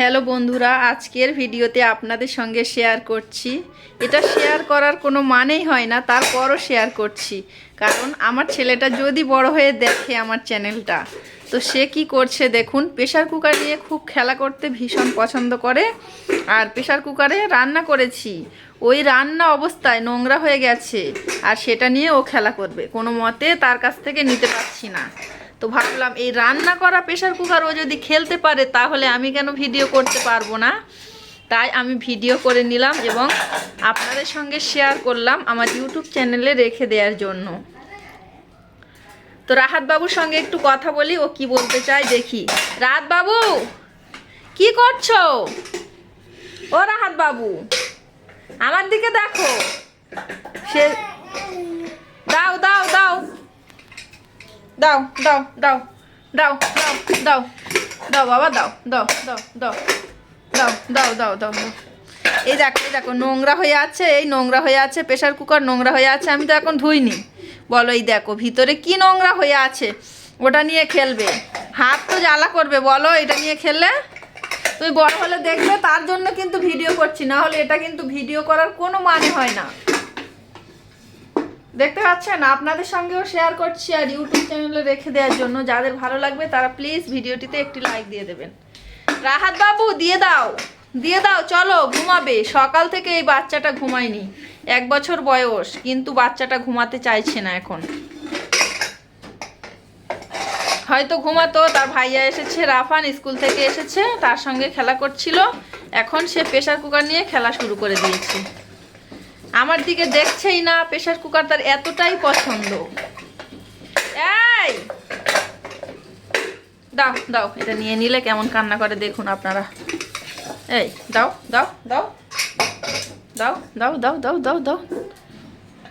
Hello বন্ধুরা, আজকের ভিডিওতে আপনাদের সঙ্গে শেয়ার করছি। এটা শেয়ার করার কোনো মানেই হয় না, তারপরও শেয়ার করছি। কারণ আমার ছেলেটা যদি বড় হয়ে দেখে আমার চ্যানেলটা তো সে কি করছে দেখুন প্রেশার কুকার নিয়ে খুব খেলা করতে ভীষণ পছন্দ করে। আর প্রেশার কুকারে রান্না করেছি। ওই রান্না অবস্থায় নোংরা হয়ে গেছে, আর সেটা নিয়ে ও খেলা করবে। কোনো মতে তার কাছ থেকে নিতে পারছি না। তো ভাবলাম এই রান্না করা প্রেশার কুকার ও যদি খেলতে পারে, তাহলে আমি কেন ভিডিও করতে পারব না? তাই আমি ভিডিও করে নিলাম এবং আপনাদের সঙ্গে শেয়ার করলাম আমার ইউটিউব চ্যানেলে রেখে দেওয়ার জন্য। তো রাহাত বাবুর সঙ্গে একটু কথা বলি, ও কি বলতে চায় দেখি। রাহাত বাবু, কি করছ? ও রাহাত বাবু, আমার দিকে দেখো। সে দাও দাও দাও। দাও দাও দাও দাও দাও দাও দাও বাবা দাও দাও দাও দাও দাও দাও দাও দাও দাও এই দেখো এই দেখো নোংরা হয়ে আছে এই নোংরা হয়ে আছে প্রেশার কুকার নোংরা হয়ে আছে আমি তো এখন ধুইনি বলো এই দেখো ভিতরে কি নোংরা হয়ে আছে ওটা নিয়ে খেলবে হাত তো জ্বালা করবে বলো এটা নিয়ে খেললে তুমি বড় হলে দেখবে তার জন্য কিন্তু ভিডিও করছি না হলে এটা কিন্তু ভিডিও করার কোনো মানে হয় না দেখতে পাচ্ছেন, আপনাদের সঙ্গেও শেয়ার করছি আর ইউটিউব চ্যানেলে রেখে দেওয়ার জন্য। যাদের ভালো লাগবে, তারা প্লিজ ভিডিওটিতে একটি লাইক দিয়ে দেবেন। রাহাত বাবু, দিয়ে দাও। দিয়ে দাও, চলো, ঘুমাবে। সকাল থেকে এই বাচ্চাটা ঘুমায়নি। এক বছর বয়স, কিন্তু বাচ্চাটা ঘুমাতে চাইছে না এখন। হয়তো ঘুমাতো, তার ভাইয়া এসেছে, রাফান স্কুল থেকে এসেছে, তার সঙ্গে খেলা করছিল। এখন সে প্রেশার কুকার নিয়ে খেলা শুরু করে দিয়েছে। আমার দিকে দেখছেই না প্রেশার কুকার তার এতটাই পছন্দ এই দাও দাও এটা নিয়ে নিলে কেমন কান্না করে দেখুন আপনারা এই দাও দাও দাও দাও দাও দাও দাও দাও দাও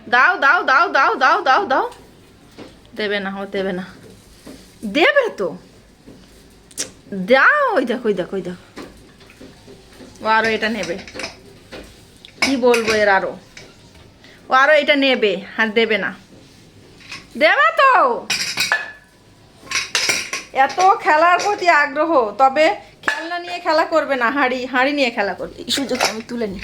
দাও দাও দাও দাও দাও দাও দাও দেবে না ও দেবে না দেবে তো দাও ওই দেখো ওই দেখো ওই দেখো ও আরও এটা নেবে কি বলব এর আরও ও আরও এটা নেবে, আর দেবে না। দেবে তো? এত খেলার প্রতি আগ্রহ, তবে খেলনা নিয়ে খেলা করবে না, হাঁড়ি হাঁড়ি নিয়ে খেলা করবে। এই সুযোগ আমি তুলে নিই।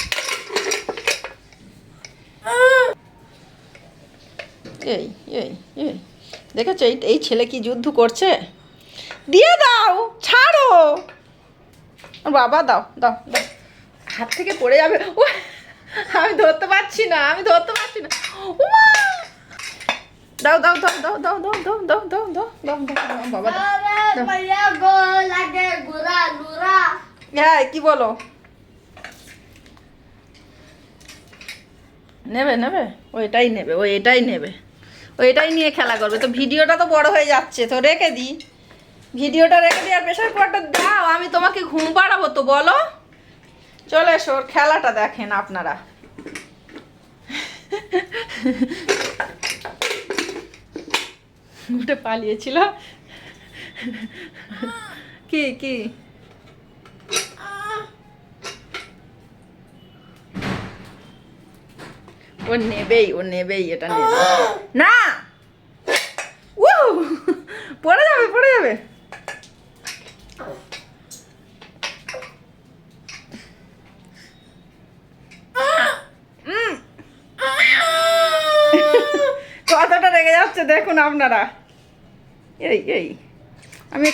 এই এই এই। দেখেছ, এই এই ছেলে কি যুদ্ধ করছে? দিয়ে দাও, ছাড়ো। বাবা, দাও দাও দাও। হাত থেকে পড়ে যাবে। ও আমি ধরতে পারছি না আমি ধরতে পারছি না দাও দাও দাও দাও দাও দাও দাও দাও দাও দাও দাও দাও বাবা হ্যাঁ কি বলো নেবে নেবে ও এটাই নেবে ও এটাই নেবে ও এটাই নিয়ে খেলা করবে তো ভিডিওটা তো বড় হয়ে যাচ্ছে তো রেখে দিই ভিডিওটা রেখে দিই আর প্রেশার কুকারটা দাও আমি তোমাকে ঘুম পাড়াবো তো বলো চলে এসো ওর খেলাটা দেখেন আপনারা। উঠে পালিয়েছিল। কি কি? ও নেবেই ও নেবেই এটা নেবে না! পড়ে যাবে পড়ে যাবে। যাচ্ছে দেখুন আপনারা। এই এই। আমি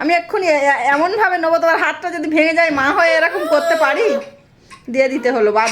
আমি এক্ষুনি এমনভাবে নেব, তোমার হাতটা যদি ভেঙে যায়, মা হয়ে এরকম করতে পারি? দিয়ে দিতে হলো, বাদ